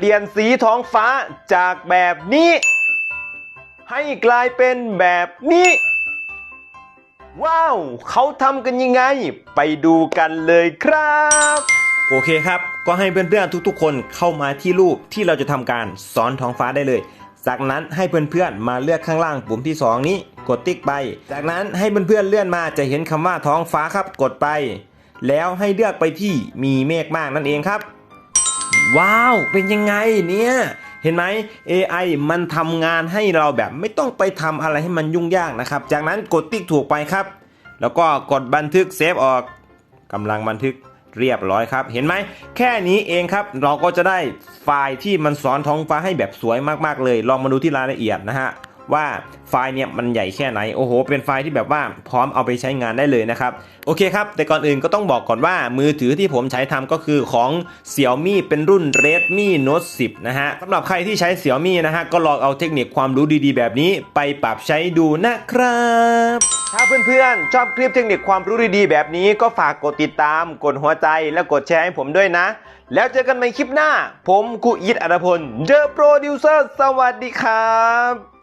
เปลี่ยนสีท้องฟ้าจากแบบนี้ ให้กลายเป็นแบบนี้ ว้าว เขาทำกันยังไง ไปดูกันเลยครับ โอเคครับ ก็ให้เพื่อนๆทุกๆ คนเข้ามาที่รูปที่เราจะทำการซ้อนท้องฟ้าได้เลย จากนั้นให้เพื่อนๆมาเลือกข้างล่างปุ่มที่ 2 นี้ กดติ๊กไป จากนั้นให้เพื่อนๆเลื่อนมาจะเห็นคำว่าท้องฟ้าครับ กดไป แล้วให้เลือกไปที่มีเมฆมากนั่นเองครับ ว้าว เป็นยังไงเนี่ย เห็นไหม AI มันทำงานให้เราแบบไม่ต้องไปทำอะไรให้มันยุ่งยากนะครับ จากนั้นกดติ๊กถูกไปครับ แล้วก็กดบันทึกเซฟออกกำลังบันทึกเรียบร้อยครับ เห็นไหม แค่นี้เองครับ เราก็จะได้ไฟล์ที่มันสอนท้องฟ้าให้แบบสวยมากๆเลย ลองมาดูที่รายละเอียดนะฮะ ว่าไฟล์เนี่ยมันใหญ่แค่ไหนโอ้โห เป็นไฟล์ที่แบบว่าพร้อมเอาไปใช้งานได้เลยนะครับโอเคครับ แต่ก่อนอื่นก็ต้องบอกก่อนว่ามือถือที่ผมใช้ทำก็คือของ Xiaomi เป็นรุ่น Redmi Note 10 นะฮะสำหรับใครที่ใช้ Xiaomi นะฮะก็ลองเอาเทคนิคความรู้ดีๆ แบบนี้ไปปรับใช้ดูนะครับถ้าเพื่อนๆ ชอบคลิปเทคนิคความรู้ดีๆ แบบนี้ก็ฝากกดติดตาม กดหัวใจและกดแชร์ให้ผมด้วยนะ แล้วเจอกันใหม่คลิปหน้า ผมกุยิตอัตพล The Producer สวัสดีครับ